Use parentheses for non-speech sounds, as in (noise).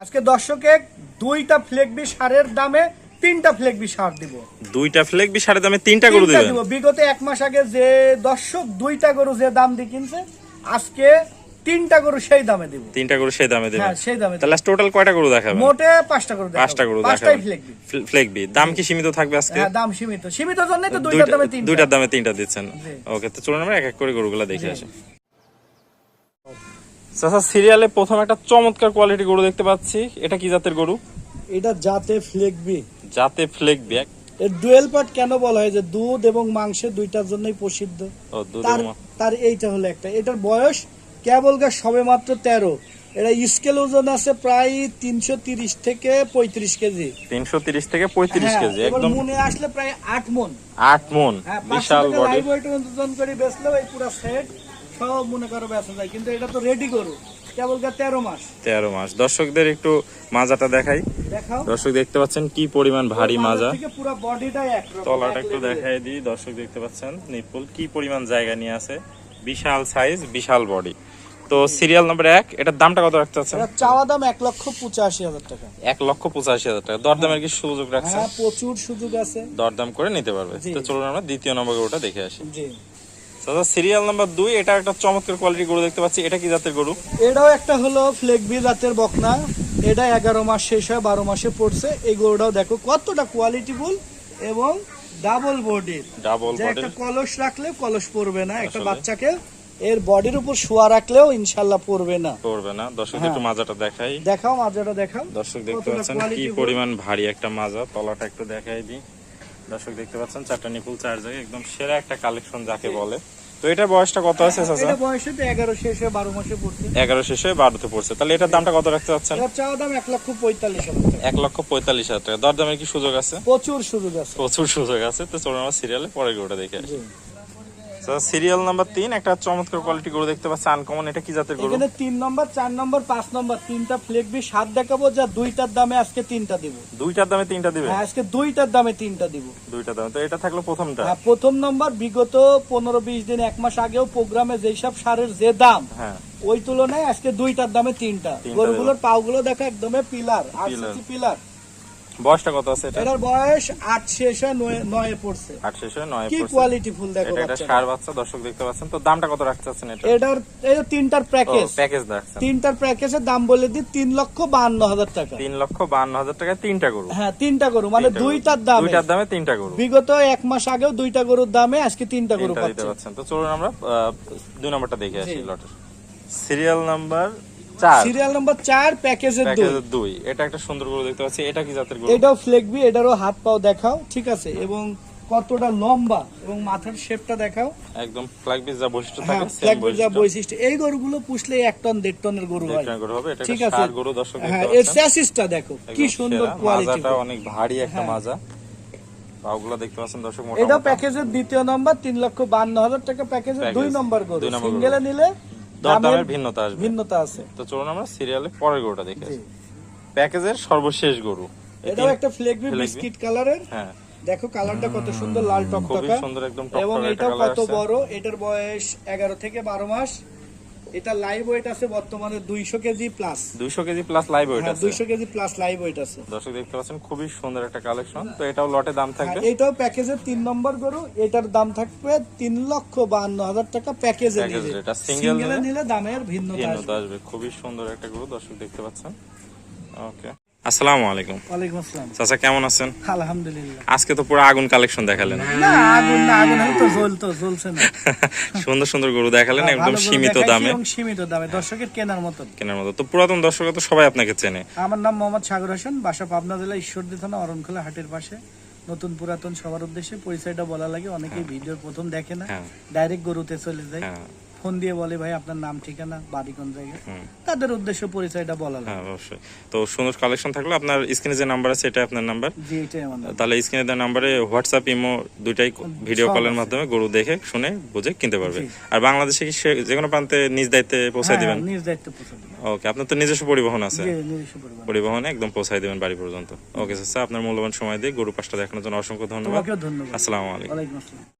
আজকে দর্শকে দুইটা ফ্লেগবি সারের দামে তিনটা ফ্লেগবি সার দিব। দুইটা ফ্লেক বি সাড়ে দামে তিনটা গরু দিব। বিগত এক মাস আগে যে দর্শক দুইটা গরু যে দাম দিয়ে কিনছে আজকে তিনটা গরু সেই দামে দিব। তিনটা গরু সেই দামে হ্যাঁ সেই দামে তাহলে টোটাল কয়টা গরু দেখাবেন? মোটে পাঁচটা গরু দেখাবো। পাঁচটা গরু দেখাবেন। ফ্লেগবি দাম কি সীমিত থাকবে আজকে? হ্যাঁ দাম সীমিত। সীমিত জন্য তো দুইটার দুইটা- দামে তিনটা। দুইটার দামে তিনটা দিচ্ছেন। ওকে তো চলুন আমরা এক এক করে গরুগুলো দেখে আসি। চাচা সিরিয়ালে প্রথম একটা চমৎকার কোয়ালিটি গরু দেখতে পাচ্ছি। এটা কি জাতের গরু? এটা জাতে ফ্লেগবি জাতে ফ্লেক ব্যাগ এর ডুয়েল পার্ট কেন বলা হয় যে দুধ এবং মাংসের দুইটার জন্যই প্রসিদ্ধ? তার তার এইটা হলো একটা। এটার বয়স কেবল গা সবে মাত্র তেরো। এটা স্কেল ওজন আছে প্রায় তিনশো তিরিশ থেকে পঁয়ত্রিশ কেজি। তিনশো তিরিশ থেকে পঁয়ত্রিশ হ্যাঁ, কেজি একদম মনে আসলে প্রায় আট মন। আট মন হ্যাঁ বিশাল বডি ওজন করে বেচলেও এই পুরো সেট সব মনে করো বেচা যায় কিন্তু এটা তো রেডি করো কেবল তেরো মাস। তেরো মাস। দর্শকদের একটু মাজাটা দেখাই। দর্শক দেখতে পাচ্ছেন কি পরিমাণ ভারী মাজা। পুরো তলাটা একটু দেখাই দিই। দর্শক দেখতে পাচ্ছেন নিপুল কি পরিমাণ জায়গা নিয়ে আছে। বিশাল সাইজ বিশাল বডি তো সিরিয়াল নাম্বার এক এটার দামটা কত রাখতে চাচ্ছেন? চাওয়া দাম এক লক্ষ পঁচাশি হাজার টাকা। এক লক্ষ পঁচাশি হাজার টাকা। দরদামের কি সুযোগ রাখছেন? হ্যাঁ প্রচুর সুযোগ আছে। দরদাম করে নিতে পারবে। তো চলুন আমরা দ্বিতীয় নম্বর গরুটা দেখে আসি। জি। সিরিয়াল নাম্বার দুই এটা একটা চমৎকার কোয়ালিটি গরু দেখতে পাচ্ছি। এটা কি জাতের গরু? এটাও একটা হলো ফ্লেগবি জাতের বকনা। এটা এগারো মাস শেষ হয় বারো মাসে পড়ছে। এই গরুটাও দেখো কতটা কোয়ালিটিফুল এবং ডাবল বডির ডাবল একটা কলস রাখলে কলস পড়বে না একটা বাচ্চাকে। এর বডির উপর শোয়া রাখলেও ইনশাল্লাহ পড়বে না। করবে না। দর্শক হ্যাঁ। একটু মাজাটা দেখাই। দেখাও মাজাটা দেখাও। দর্শক দেখতে পাচ্ছেন কি। পরিমাণ ভারী একটা মাজা। তলাটা একটু দেখাই দিই। দর্শক দেখতে পাচ্ছেন চারটা নিপুল চার জায়গায় একদম সেরা একটা কালেকশন যাকে বলে। তো এটা বয়সটা কত আছে চাচা? এটা বয়সে তো এগারো শেষ হয়ে বারো মাসে পড়ছে। এগারো শেষে 12 তে পড়ছে। তাহলে এটার দামটা কত রাখতে চাচ্ছেন? এর চাওয়া দাম এক লক্ষ পঁয়তাল্লিশ হাজার টাকা। এক লক্ষ পঁয়তাল্লিশ হাজার টাকা। দরদামের কি সুযোগ আছে? প্রচুর সুযোগ আছে। প্রচুর সুযোগ আছে। তো চলুন আমরা সিরিয়ালে পরে গোটা দেখে আসি। সিরিয়াল নাম্বার তিন একটা চমৎকার কোয়ালিটি গরু দেখতে পাচ্ছি আনকমন এটা কি জাতের গরু? এখানে তিন নম্বর চার নম্বর পাঁচ নম্বর তিনটা ফ্লেগবি সাত দেখাবো যা দুইটার দামে আজকে তিনটা দিব। দুইটার দামে তিনটা দিবে? হ্যাঁ আজকে দুইটার দামে তিনটা দিব। দুইটা দামে তো এটা থাকল প্রথমটা। হ্যাঁ প্রথম নম্বর বিগত পনেরো বিশ দিন এক মাস আগেও প্রোগ্রামে যেসব সারের যে দাম হ্যাঁ। ওই তুলনায় আজকে দুইটার দামে তিনটা। তিনটা গরুগুলোর পাওগুলো দেখো একদমই পিলার আর পিলার বয়সটা কত আছে এটা? এটার বয়স আট শেষ হয় নয়- নয়ে পড়ছে। আট শেষে নয় কি পড়ছে। কোয়ালিটি ফুল দেখো এটা সার বাচ্চা দর্শক দেখতে পাচ্ছেন। তো দামটা কত রাখতে চাচ্ছেন এটা? এটার এই তিনটার প্যাকেজ। প্যাকেজ রাখছেন। তিনটার প্যাকেজের দাম বলে দিই তিন লক্ষ বাহান্ন হাজার টাকা। তিন লক্ষ বান্ন হাজার টাকায় তিনটা গরু। হ্যাঁ তিনটা গরু মানে দুইটার দামে। দুইটার দামে তিনটা গরু। বিগত এক মাস আগেও দুইটা গরুর দামে আজকে তিনটা গরু পাচ্ছেন। তো চলুন আমরা দুই নম্বরটা দেখে আসি। লটের। সিরিয়াল নাম্বার সিরিয়াল নাম্বার চার প্যাকেজের এটা একটা সুন্দর গরু দেখতে পাচ্ছি। এটা কি জাতের গরু? এটাও ফ্লেগবি এটারও হাত পাও দেখাও ঠিক আছে? এবং কতটা লম্বা এবং মাথার শেপটা দেখাও। একদম ফ্ল্যাগ যা বৈশিষ্ট্য হ্যাঁ থাকে সেম যা বৈশিষ্ট্য। এই গরুগুলো পুষলে এক টন দেড় টনের গরু হয়। গরু হবে এটা ঠিক আছে? গরু দর্শক হ্যাঁ এর স্যাসিসটা দেখো কি সুন্দর কোয়ালিটি মাজাটা অনেক ভারী একটা হ্যাঁ। মাজা। দেখতে পাচ্ছেন দর্শক এটা প্যাকেজের দ্বিতীয় নম্বর তিন লক্ষ বান্ন হাজার টাকা প্যাকেজের দুই নম্বর গরু। সিঙ্গেলে গরু। নিলে দরদামের ভিন্নতা আসবে। ভিন্নতা আছে। তো চলুন আমরা সিরিয়ালে পরের গরুটা দেখে প্যাকেজের সর্বশেষ গরু। এটাও একটা ফ্লেগবি। বিস্কিট কালারের হ্যাঁ। দেখো কালারটা কত সুন্দর লাল টকটকা। সুন্দর একদম এবং কালার কত বড় এটার বয়স এগারো থেকে বারো মাস। এটা লাইভ ওয়েট আছে বর্তমানে দুইশো KG plus 200 KG plus live weight আছে। দুইশো কেজি প্লাস লাইভ ওয়েট আছে। দর্শক দেখতে পাচ্ছেন খুবই সুন্দর একটা কালেকশন তো এটাও লটে দাম হ্যাঁ, থাকবে। এটাও প্যাকেজের তিন নম্বর গরু এটার দাম থাকবে তিন লক্ষ বাহান্ন হাজার টাকা প্যাকেজে নিলে। এটা সিঙ্গেল নিলে? দামের ভিন্নতা আসবে। খুবই সুন্দর একটা গরু দর্শক দেখতে পাচ্ছেন। ওকে আসসালামু আলাইকুম। ওয়ালাইকুম আসসালাম। চাচা কেমন আছেন? আলহামদুলিল্লাহ। আজকে তো পুরো আগুন কালেকশন দেখালেন। না আগুন না আগুন হয়তো জ্বলতো জ্বলছে না। (laughs) সুন্দর সুন্দর গরু দেখালেন হ্যাঁ, একদম সীমিত দামে। সীমিত দামে দর্শকের কেনার মতন। কেনার মতো তো পুরাতন দর্শক তো সবাই আপনাকে চেনে। আমার নাম মোহাম্মদ সাগর হোসেন বাসা পাবনা জেলা ঈশ্বরদী থানা অরণখোলা হাটের পাশে। নতুন পুরাতন সবার উদ্দেশ্যে পরিচয়টা বলা লাগে অনেকেই ভিডিওর প্রথম দেখে না হ্যাঁ। ডাইরেক্ট গরুতে চলে যায়। হ্যাঁ। ফোন দিয়ে বলে ভাই আপনার নাম ঠিকানা বাড়ি কোন জায়গায়? তাদের উদ্দেশ্য পরিচয়টা বলা হ্যাঁ অবশ্যই। তো সুন্দর কালেকশন থাকলে আপনার স্ক্রিনে যে নাম্বার আছে এটা আপনার নাম্বার জি এটাই আমার তাহলে স্ক্রিনে দেওয়া নাম্বারে হোয়াটসঅ্যাপ ইমো দুইটাই ভিডিও কলের মাধ্যমে গরু দেখে শুনে বুঝে কিনতে পারবে। আর বাংলাদেশে কি যে কোনো প্রান্তে নিজ দায়িত্বে পৌঁছায় হ্যাঁ, দিবেন? নিজ দায়িত্ব পৌঁছে। ওকে আপনার তো নিজস্ব পরিবহন আছে। পরিবহনে। একদম পৌঁছায় দেবেন বাড়ি পর্যন্ত। ওকে স্যার আপনার মূল্যবান সময় দিয়ে গরু পাঁচটা দেখানোর জন্য অসংখ্য ধন্যবাদ। আসসালামু আলাইকুম।